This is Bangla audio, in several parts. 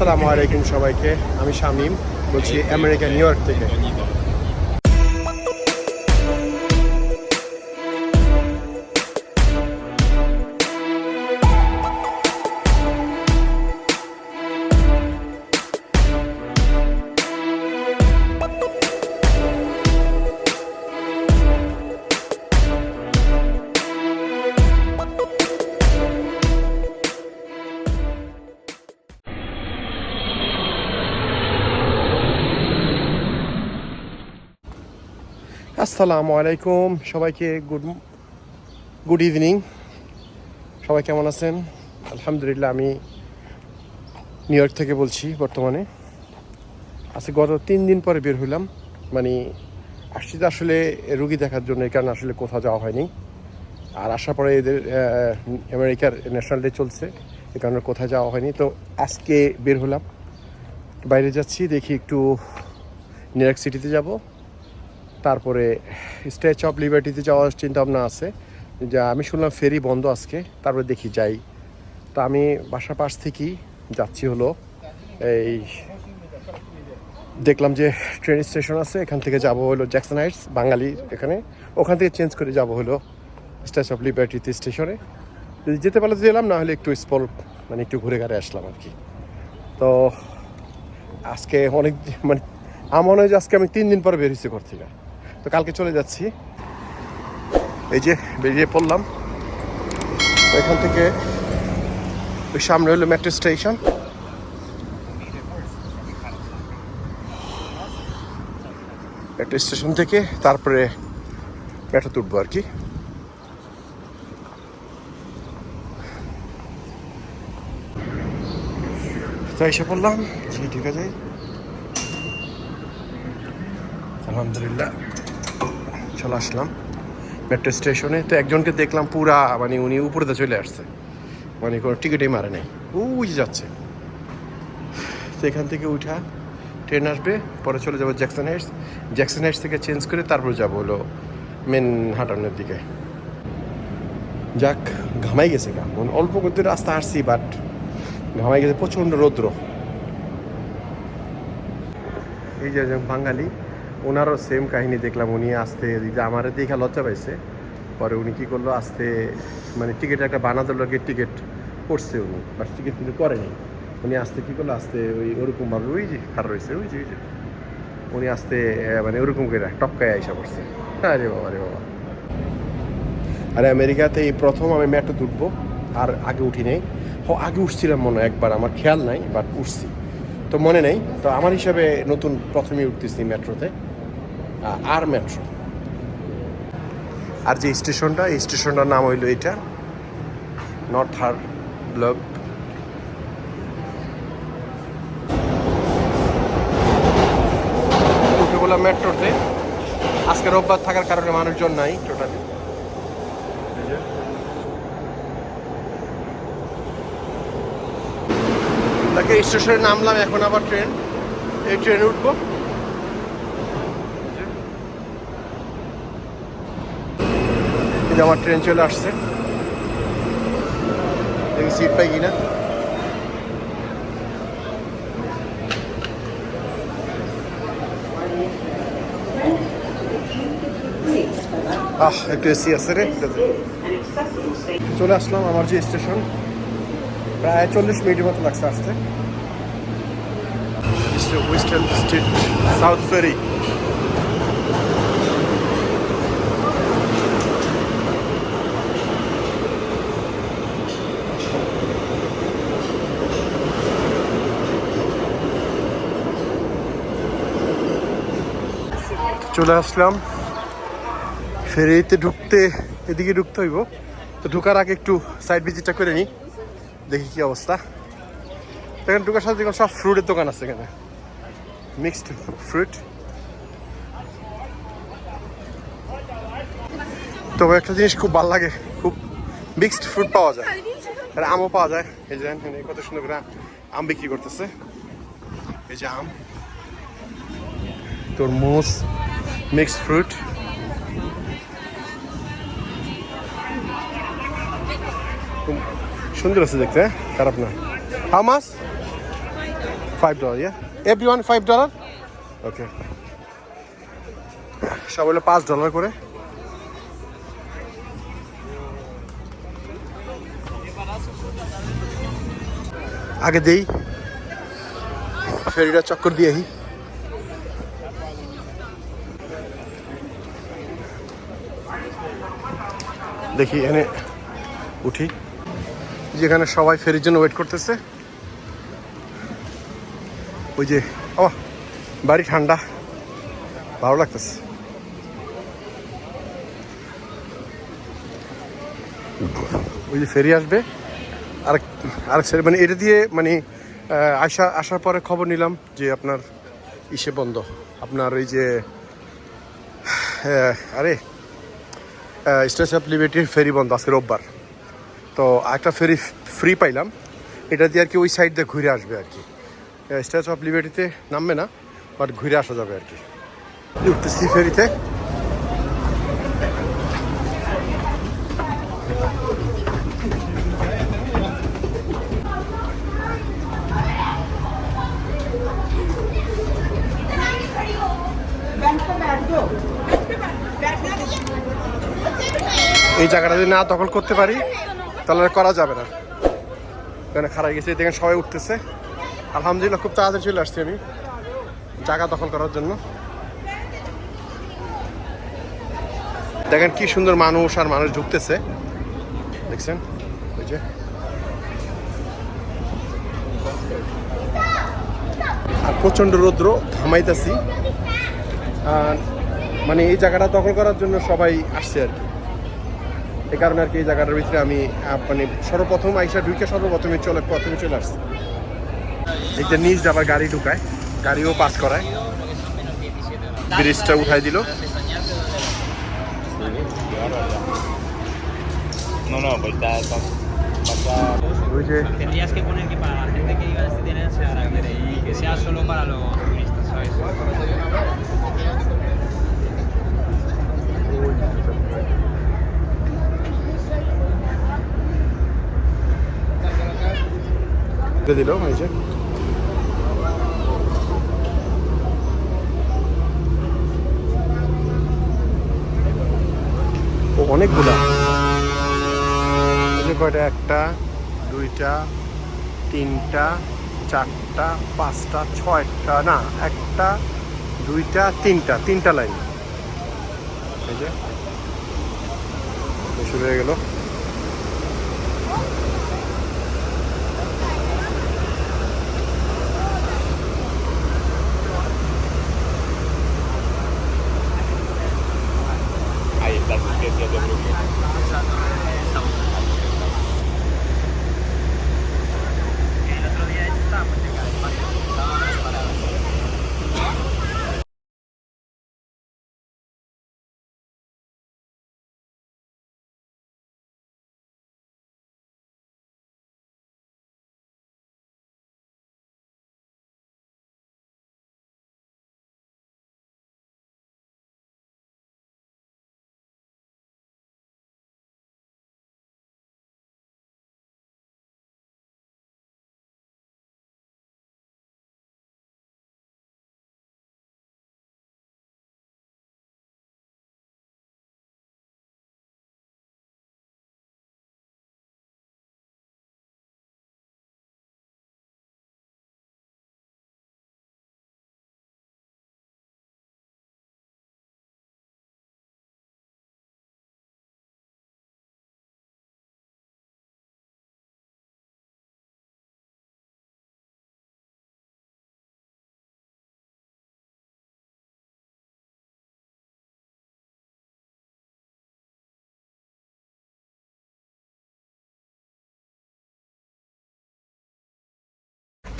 আসসালামু আলাইকুম সবাইকে। আমি শামীম বলছি আমেরিকা নিউ ইয়র্ক থেকে। আসসালামু আলাইকুম। সবাইকে গুড গুড ইভিনিং। সবাই কেমন আছেন? আলহামদুলিল্লাহ, আমি নিউ ইয়র্ক থেকে বলছি বর্তমানে। আজকে গত তিন দিন পরে বের হইলাম। মানে আসছি তো আসলে রুগী দেখার জন্য, এই কারণে আসলে কোথাও যাওয়া হয়নি। আর আসার পরে এদের আমেরিকার ন্যাশনাল ডে চলছে, এ কারণে কোথাও যাওয়া হয়নি। তো আজকে বের হলাম। বাইরে যাচ্ছি, দেখি একটু নিউ ইয়র্ক সিটিতে যাব। তারপরে স্ট্যাচু অফ লিবার্টিতে যাওয়ার চিন্তা ভাবনা আছে। যা আমি শুনলাম ফেরি বন্ধ আজকে, তারপরে দেখি যাই। তা আমি বাসা পাশ থেকেই যাচ্ছি হলো। এই দেখলাম যে ট্রেন স্টেশন আছে, এখান থেকে যাব হলো জ্যাকসন হাইটস বাঙালি এখানে। ওখান থেকে চেঞ্জ করে যাব হলো স্ট্যাচু অফ লিবার্টিতে স্টেশনে যদি যেতে পারলে তো গেলাম না হলে একটু স্পল মানে একটু ঘুরে ঘাড়ে আসলাম আর কি। তো আজকে অনেক মানে আমার মনে হয় যে আজকে আমি তিন দিন পরে বেরিয়েছি ঘর থেকে। তো কালকে চলে যাচ্ছি। এই যে বেরিয়ে পড়লাম। এখান থেকে ওই সামনে হলো মেট্রো স্টেশন মেট্রো স্টেশন থেকে তারপরে মেট্রো তুটবো আর কি। এসে পড়লাম। ঠিক আছে। আলহামদুলিল্লাহ। চলে আসলাম মেট্রো স্টেশনে তো একজনকে দেখলাম পুরা মানে উনি উপরেতে চলে আসছে। মানে কোনো টিকিটই মারে নাই। ওই যাচ্ছে। তো এখান থেকে উঠা ট্রেন আসবে, পরে চলে যাব জ্যাকসন হাইটস জ্যাকসন হাইটস থেকে চেঞ্জ করে তারপর যাব হলো মেন হাটানের দিকে। যাক, ঘামাই গেছে গা। অল্প করতে রাস্তা আসছি বাট ঘামাই গেছে প্রচণ্ড রৌদ্র। এই যে বাঙালি। ওনারও সেম কাহিনী দেখলাম, উনি আসতে আমার দেখা লজ্জা পাইছে। পরে উনি কী করল, আসতে মানে টিকিট একটা বানাতে লোকে টিকিট করছে উনি বাট টিকিট কিন্তু করেনি। উনি আসতে কী করল, আসতে ওই ওরকমভাবে ওই যে খার রয়েছে, ওই যে ওই যে। উনি আসতে মানে ওরকম করে টপকায় আইসা পড়ছে। আরে বাবা রে বাবা। আরে আমেরিকাতে এই প্রথম আমি মেট্রো উঠবো আর আগে উঠি নেই। হ, আগে উঠছিলাম মনে হয় একবার, আমার খেয়াল নাই বাট উঠছি। তো মনে নেই। তো আমার হিসাবে নতুন প্রথমেই উঠতেছি মেট্রোতে। আর মেট্রো। আর যে স্টেশনটা এই স্টেশনটার নাম হইল এটা নর্থ হার ব্লক। উঠে বললাম মেট্রোতে আজকে রোববার থাকার কারণে মানুষজন নাই টোটালি তাকে স্টেশনে নামলাম এখন আবার ট্রেন। এই ট্রেনে উঠবো। আমার ট্রেন চলে আসছে। সিট পাই কিনা? আহ, একটু এসি আছে রে। চলে আসলাম আমার যে স্টেশন। প্রায় চল্লিশ মিনিটের মতো লাগছে আসতে। Western Street, South Ferry. চলে আসলাম। ফেরিতে ঢুকতে এদিকে ঢুকতে হইব। তো ঢুকার আগে একটু সাইড ভিজিটটা করে নিই। দেখি কি অবস্থা। তো এখানে ঢুকার সাথে দেখলাম সব ফ্রুটের দোকান আছে এখানে। মিক্সড ফ্রুট তবে একটা জিনিস খুব ভালো লাগে। খুব মিক্সড ফ্রুট পাওয়া যায়। আর আমও পাওয়া যায়। এই যে কত সুন্দর করে আম বিক্রি করতেছে। এই যে আম। তরমুজ। মিক্সড ফ্রুট সুন্দর আছে দেখতে হ্যাঁ? খারাপ না। How much five dollar yeah every one five dollar okay সব হলো পাঁচ ডলার করে। আগে দেই। ফেরিটা চক্কর দিয়ে দেখি এখানে উঠি। যেখানে সবাই ফেরির জন্য ওয়েট করতেছে। ওই যে ও বাড়ি ঠান্ডা। ভালো লাগতেছে। ওই যে ফেরি আসবে। আরেক আরেক মানে এটা দিয়ে মানে আসা আসার পরে খবর নিলাম যে আপনার ইসে বন্ধ। আপনার ওই যে আরে স্টেশন অফ লিবার্টির ফেরি বন্ধ আজকে রোববার। তো একটা ফেরি ফ্রি পাইলাম। এটা দিয়ে আর কি ওই সাইড দিয়ে ঘুরে আসবে আর কি। স্ট্যাচু অফ লিবার্টিতে নামবে না বাট ঘুরে আসা যাবে আর কি। উঠতেছি ফেরিতে এই জায়গাটা যদি না দখল করতে পারি, তাহলে করা যাবে না। এখানে খারাপ গেছে, দেখেন সবাই উঠতেছে। আলহামদুলিল্লাহ খুব তাড়াতাড়ি চলে আসছি আমি, জায়গা দখল করার জন্য। দেখেন কি সুন্দর মানুষ আর মানুষ ঢুকতেছে। দেখছেন? ওই যে। আর প্রচণ্ড রৌদ্র, ঘামাইতেছি। আর মানে এই জায়গাটা দখল করার জন্য সবাই আসছে আর কি। এই কারণে আর কি এই জায়গাটার ভিতরে আমি মানে সর্বপ্রথম আইসা ঢুকে সর্বপ্রথমে চলে প্রথমে চলে আসছি। এই যে নিজ আবার গাড়ি ঢুকায় গাড়িও পাস করায়। ব্রিজটা উঠাই দিল। No, no, pues está, está, ওই যে Tendrías que poner que para দিয়ে দিল, এই যে। অনেকগুলা। কয়টা? একটা, দুইটা, তিনটা, চারটা, পাঁচটা, ছয়টা, না, একটা, দুইটা, তিনটা তিনটা লাইন। এই যে। শুরু হয়ে গেল।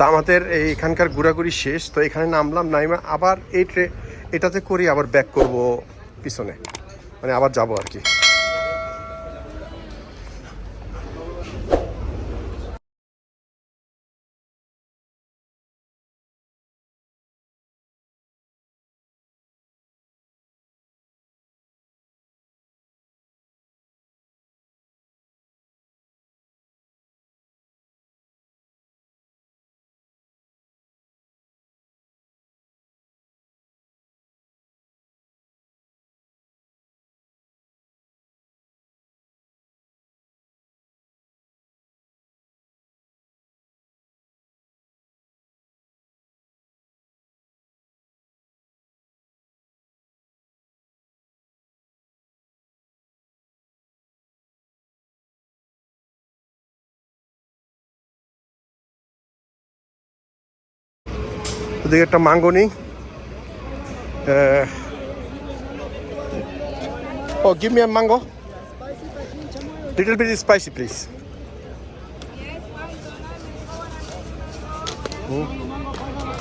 তা আমাদের এই এখানকার ঘোরাঘুরি শেষ, তো এখানে নামলাম, নাইমা আবার এই ট্রে এটাতে করি আবার ব্যাক করব পিছনে। মানে আবার যাব আর কি। ওদিকে একটা মাঙ্গো নিই। ও give me mango little bit spicy please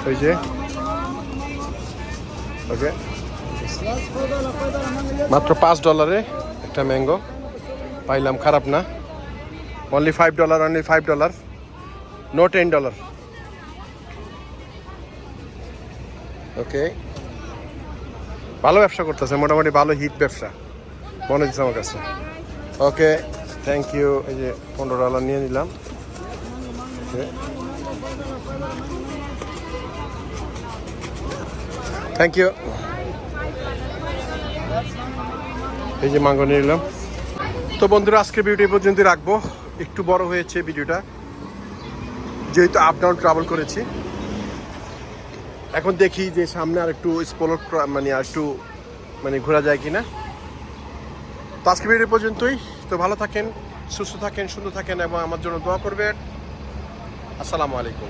ওই যে। ওকে মাত্র পাঁচ ডলারে একটা ম্যাঙ্গো পাইলাম, খারাপ না। Only five dollar only five dollar no ten dollar okay ভালো ব্যবসা করতেছে, মোটামুটি ভালো হিট ব্যবসা, মনে হচ্ছে আমার কাছে। ওকে থ্যাংক ইউ এই যে পনেরো ডলার নিয়ে নিলাম। থ্যাংক ইউ এই যে মাঙ্গো নিয়ে নিলাম। তো বন্ধুরা আজকে ভিডিও পর্যন্ত রাখব। একটু বড় হয়েছে ভিডিওটা যেহেতু আপ ডাউন ট্রাভেল করেছি। এখন দেখি যে সামনে আর একটু স্পোলট মানে আর একটু মানে ঘোরা যায় কিনা। তো আজকে ভিডিও পর্যন্তই। তো ভালো থাকেন, সুস্থ থাকেন, সুন্দর থাকেন এবং আমার জন্য দোয়া করবেন। আসসালামু আলাইকুম।